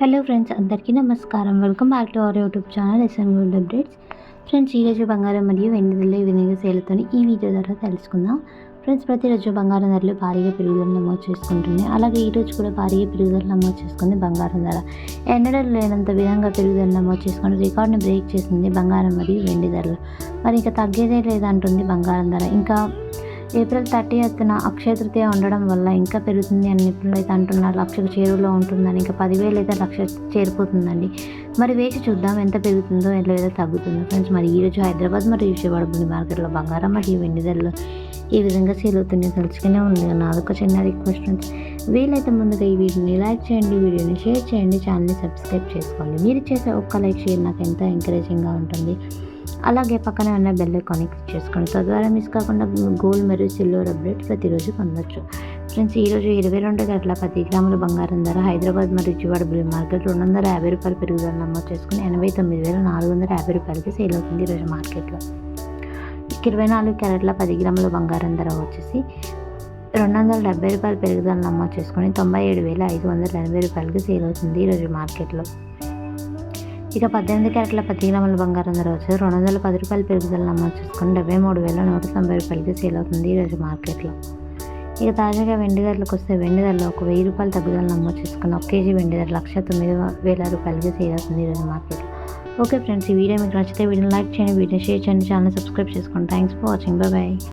Hello friends అందరికీ నమస్కారం. Welcome back to our YouTube channel SN gold updates friends ఈరోజు బంగారం మరియు వెండి ధరలు ఈ విధంగా సేల్తో ఈ వీడియో ద్వారా తెలుసుకుందాం. ఫ్రెండ్స్ ప్రతిరోజు బంగారం ధరలు భారీగా పెరుగుదల నమోదు చేసుకుంటుంది. అలాగే ఈరోజు కూడా భారీగా పెరుగుదల నమోదు చేసుకుంది బంగారం ధర. ఎన్నడూ లేనంత విధంగా పెరుగుదల నమోదు చేసుకుని రికార్డును బ్రేక్ చేసింది బంగారం మరియు వెండి ధరలు. మరి ఇంకా తగ్గేదే లేదంటుంది బంగారం ధర. ఇంకా ఏప్రిల్ థర్టీ ఎత్తున అక్షయ తృతీయ ఉండడం వల్ల ఇంకా పెరుగుతుంది అని నిపుణులు అయితే అంటున్నారు. లక్షకు చేరువలో ఉంటుందని ఇంకా పదివేలు అయితే లక్ష చేరిపోతుందండి. మరి వేచి చూద్దాం ఎంత పెరుగుతుందో ఎంత ఏదో తగ్గుతుందో. ఫ్రెండ్స్ మరి ఈరోజు హైదరాబాద్ మరియు విజయవాడ భూమి మార్కెట్లో బంగారం మరియు వెండి ధరలు ఈ విధంగా సేల్ అవుతుంది తెలుసుకునే ఉంది నాదొక చిన్న రిక్వెస్ట్ ఫ్రెండ్స్. వీలైతే ముందుగా ఈ వీడియోని లైక్ చేయండి వీడియోని షేర్ చేయండి ఛానల్ని సబ్స్క్రైబ్ చేసుకోండి. మీరు చేసే ఒక్క లైక్ షేర్ నాకు ఎంతో ఎంకరేజింగ్గా ఉంటుంది. అలాగే పక్కన ఉన్న బెల్ ఐకాన్ని క్లిక్ చేసుకోండి. తద్వారా మిస్ కాకుండా గోల్డ్ మరియు సిల్వర్ అప్డేట్ ప్రతిరోజు పొందొచ్చు. ఫ్రెండ్స్ ఈరోజు ఇరవై రెండు గంటల పది గ్రాముల బంగారం ధర. హైదరాబాద్ మరియు విజయవాడ బుల్ మార్కెట్ రెండు వందల యాభై రూపాయల పెరుగుదల నమోదు చేసుకుని ఎనభై తొమ్మిది వేల నాలుగు వందల యాభై రూపాయలకి సేల్ అవుతుంది ఈరోజు మార్కెట్లో. ఇరవై నాలుగు క్యారెట్ల పది గ్రాముల బంగారం ధర వచ్చేసి రెండు వందల డెబ్బై రూపాయల పెరుగుదల నమోదు చేసుకుని తొంభై ఏడు వేల ఐదు వందల ఎనభై రూపాయలకి సేల్ అవుతుంది ఈరోజు మార్కెట్లో. ఇక పద్దెనిమిది క్యారెట్ల పది గ్రాముల బంగారం ధర వచ్చేసి రెండు వందల పది రూపాయల పెరుగుదల నమోదు చేసుకుని డెబ్బై మూడు వేల నూట తొంభై రూపాయలకి సేల్ అవుతుంది ఈరోజు మార్కెట్లో. ఇక తాజాగా వెండి ధరలకు వస్తే వెండి ధరలో ఒక వెయ్యి రూపాయల తగ్గుదల నమోదు చేసుకుని ఒక కేజీ వెండి ధర లక్ష తొమ్మిది వేల రూపాయలకి సేల్ అవుతుంది ఈరోజు మార్కెట్లో. ఓకే ఫ్రెండ్స్ ఈ వీడియో మీకు నచ్చితే వీడియోని లైక్ చేయండి వీడియోని షేర్ చేయండి ఛానల్ సబ్స్క్రైబ్ చేసుకోండి. Thanks for watching. బాయ్.